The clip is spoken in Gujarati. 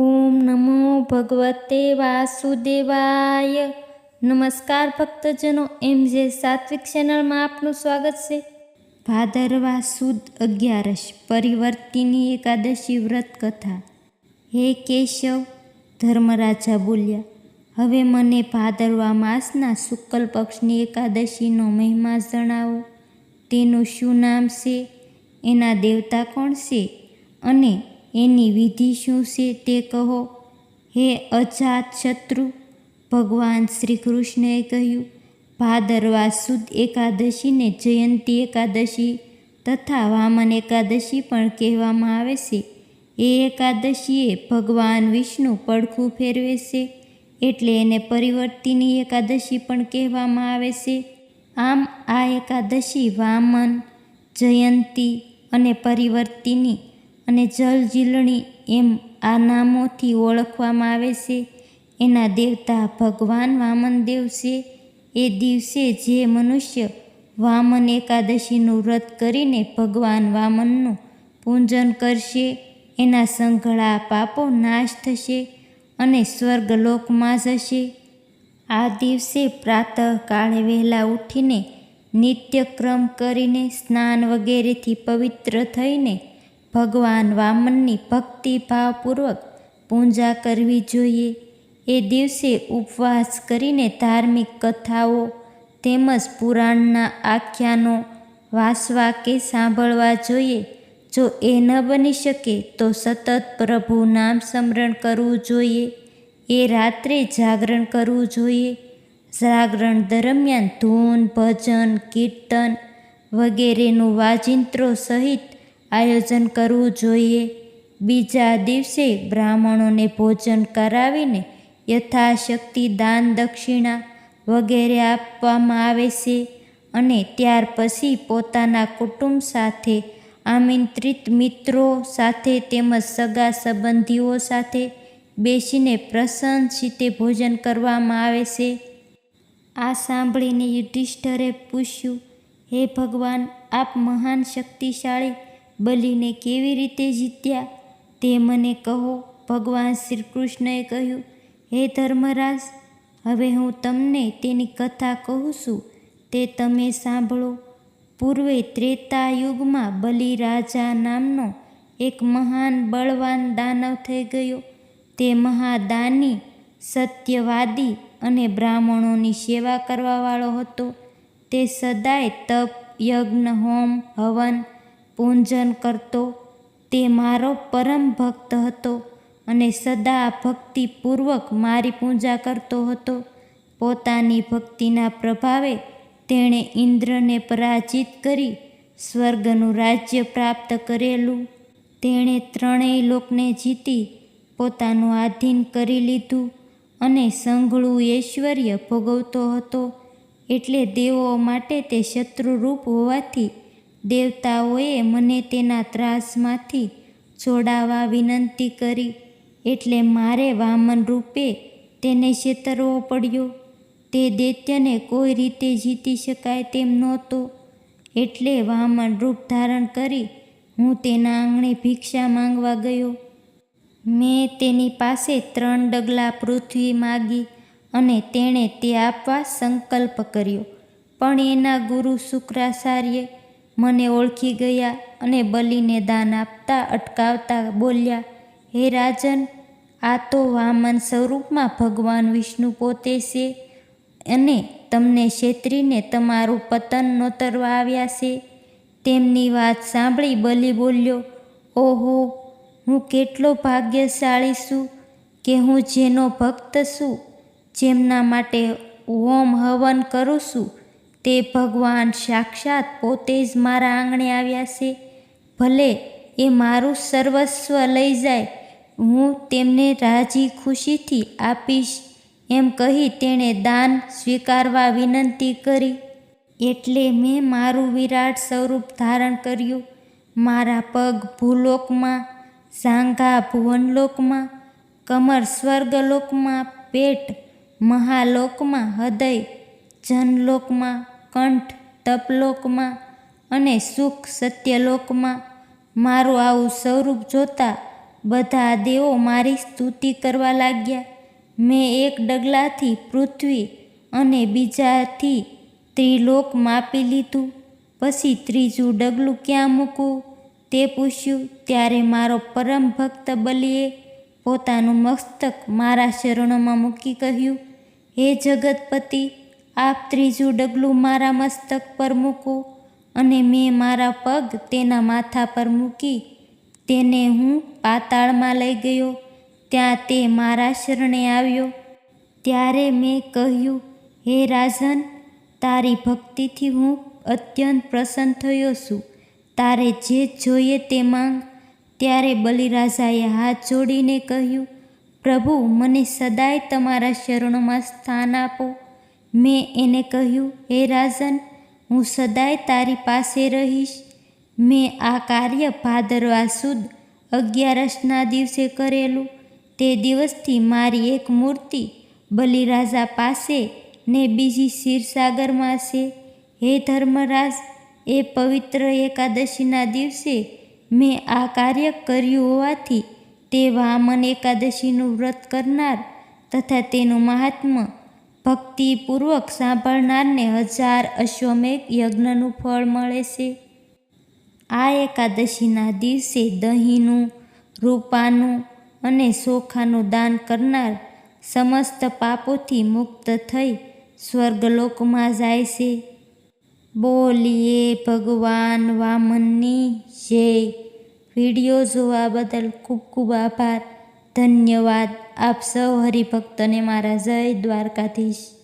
ઓમ નમો ભગવતે વાસુદેવાય. નમસ્કાર ભક્તજનો, એમ જે સાત્વિક ચેનલમાં આપનું સ્વાગત છે. ભાદરવા સુદ અગિયારસ, પરિવર્તિની એકાદશી વ્રત કથા. હે કેશવ, ધર્મરાજા બોલ્યા, હવે મને ભાદરવા માસના શુક્લ પક્ષની એકાદશીનો મહિમા જણાવો. તેનું શું નામ છે? એના દેવતા કોણ છે? અને એની વિધિ શું છે તે કહો. હે અજાત શત્રુ, ભગવાન શ્રી કૃષ્ણએ કહ્યું ભાદરવા સુદ એકાદશીને જયંતી એકાદશી તથા વામન એકાદશી પણ કહેવામાં આવે છે. એ એકાદશીએ ભગવાન વિષ્ણુ પડખું ફેરવે છે એટલે એને પરિવર્તિની એકાદશી પણ કહેવામાં આવે છે. આમ આ એકાદશી વામન, જયંતી અને પરિવર્તિની અને જલજીલણી એમ આ નામોથી ઓળખવામાં આવે છે. એના દેવતા ભગવાન વામનદેવ છે. એ દિવસે જે મનુષ્ય વામન એકાદશીનું વ્રત કરીને ભગવાન વામનનું પૂજન કરશે, એના સંઘળા પાપો નાશ થશે અને સ્વર્ગલોકમાં જશે. આ દિવસે પ્રાતઃકાળે વહેલા ઉઠીને નિત્યક્રમ કરીને સ્નાન વગેરેથી પવિત્ર થઈને ભગવાન વામનની ભક્તિભાવપૂર્વક પૂજા કરવી જોઈએ. એ દિવસે ઉપવાસ કરીને ધાર્મિક કથાઓ તેમજ પુરાણના આખ્યાનો વાંચવા કે સાંભળવા જોઈએ. જો એ ન બની શકે તો સતત પ્રભુ નામ સ્મરણ કરવું જોઈએ. એ રાત્રે જાગરણ કરવું જોઈએ. જાગરણ દરમિયાન ધૂન, ભજન, કીર્તન વગેરેનું વાજિંત્રો સહિત આયોજન કરવું જોઈએ. બીજા દિવસે બ્રાહ્મણોને ભોજન કરાવીને યથાશક્તિ દાન દક્ષિણા વગેરે આપવામાં આવે છે અને ત્યાર પછી પોતાના કુટુંબ સાથે, આમંત્રિત મિત્રો સાથે તેમજ સગા સંબંધીઓ સાથે બેસીને પ્રસન્નચિત્તે ભોજન કરવામાં આવે છે. આ સાંભળીને યુધિષ્ઠરે પૂછ્યું, હે ભગવાન, આપ મહાન શક્તિશાળી બલીને કેવી રીતે જીત્યા તે મને કહો. ભગવાન શ્રી કૃષ્ણએ કહ્યું, હે ધર્મરાજ, હવે હું તમને તેની કથા કહું છું. તે તમે સાંભળો. પૂર્વે ત્રેતા યુગમાં બલિ રાજા નામનો એક મહાન બળવાન દાનવ થઈ ગયો. તે મહાદાની, સત્યવાદી અને બ્રાહ્મણોની સેવા કરવાવાળો હતો. તે સદાય તપ, યજ્ઞ, હોમ, હવન પૂંજન કરતો, તે મારો પરમ ભક્ત હતો અને સદા ભક્તિપૂર્વક મારી પૂજા કરતો હતો. પોતાની ભક્તિના પ્રભાવે તેણે ઇન્દ્રને પરાજિત કરી સ્વર્ગનું રાજ્ય પ્રાપ્ત કરેલું. તેણે ત્રણેય લોકને જીતી પોતાનું આધીન કરી લીધું અને સંઘળું ઐશ્વર્ય ભોગવતો હતો. એટલે દેવો માટે તે શત્રુરૂપ હોવાથી દેવતાઓએ મને તેના ત્રાસમાંથી છોડાવા વિનંતી કરી એટલે મારે વામન રૂપે તેને છેતરવો પડ્યો. તે દૈત્યને કોઈ રીતે જીતી શકાય તેમ નહોતો. એટલે વામન રૂપ ધારણ કરી હું તેના આંગણે ભિક્ષા માંગવા ગયો. મેં તેની પાસે ત્રણ ડગલા પૃથ્વી માગી અને તેણે તે આપવા સંકલ્પ કર્યો. પણ એના ગુરુ શુક્રાચાર્ય મને ઓળખી ગયા અને બલિને દાન આપતા, અટકાવતા બોલ્યા, હે રાજન, આ તો વામન સ્વરૂપમાં ભગવાન વિષ્ણુ પોતે છે અને તમને છેતરીને તમારું પતન નોતરવા આવ્યા છે. તેમની વાત સાંભળી બલિ બોલ્યો, ઓહો, હું કેટલો ભાગ્યશાળી છું કે હું જેનો ભક્ત છું, જેમના માટે હોમ હવન કરું છું તે ભગવાન સાક્ષાત પોતે જ મારા આંગણે આવ્યા છે. ભલે એ મારું સર્વસ્વ લઈ જાય, હું તેમને રાજી ખુશીથી આપીશ, એમ કહી તેણે દાન સ્વીકારવા વિનંતી કરી. એટલે મેં મારું વિરાટ સ્વરૂપ ધારણ કર્યું. મારા પગ ભૂલોકમાં, ઝાંઘા ભુવનલોકમાં, કમર સ્વર્ગલોકમાં, પેટ મહાલોકમાં હૃદય જનલોકમાં, કંઠ તપલોકમાં અને સુખ સત્યલોકમાં મારું આવું સ્વરૂપ જોતા બધા દેવો મારી સ્તુતિ કરવા લાગ્યા. મેં એક ડગલાથી પૃથ્વી અને બીજાથી ત્રિલોક માપી લીધું. પછી ત્રીજું ડગલું ક્યાં મૂકવું? તે પૂછ્યું, ત્યારે મારો પરમ ભક્ત બલીએ પોતાનું મસ્તક મારા શરણોમાં મૂકી કહ્યું, હે જગતપતિ આપ ત્રીજું ડગલું મારા મસ્તક પર મૂકો અને મેં મારા પગ તેના માથા પર મૂકી તેને હું પાતાળમાં લઈ ગયો. ત્યાં તે મારા શરણે આવ્યો. ત્યારે મેં કહ્યું, હે રાજન, તારી ભક્તિથી હું અત્યંત પ્રસન્ન થયો છું. તારે જે જોઈએ તે માંગ. ત્યારે બલિરાજાએ હાથ જોડીને કહ્યું, પ્રભુ, મને સદાય તમારા શરણોમાં સ્થાન આપો. મેં એને કહ્યું, હે રાજન, હું સદાય તારી પાસે રહીશ. મેં આ કાર્ય ભાદરવા સુદ અગિયારસના દિવસે કરેલું. તે દિવસથી મારી એક મૂર્તિ બલિરાજા પાસે ને બીજી ક્ષીરસાગરમાં છે. હે ધર્મરાજ, એ પવિત્ર એકાદશીના દિવસે મેં આ કાર્ય કર્યું હોવાથી તે વામન એકાદશીનું વ્રત કરનાર તથા તેનું મહાત્મ્ય ભક્તિપૂર્વક સાંભળનારને હજાર અશ્વમેઘ યજ્ઞનું ફળ મળે છે. આ એકાદશીના દિવસે દહીંનું, રૂપાનું અને ચોખાનું દાન કરનાર સમસ્ત પાપોથી મુક્ત થઈ સ્વર્ગલોકમાં જાય છે. બોલીએ ભગવાન વામનની જય. વીડિયો જોવા બદલ ખૂબ ખૂબ આભાર. ધન્યવાદ. આપ સૌ હરિભક્તને મારા જય દ્વારકાધીશ.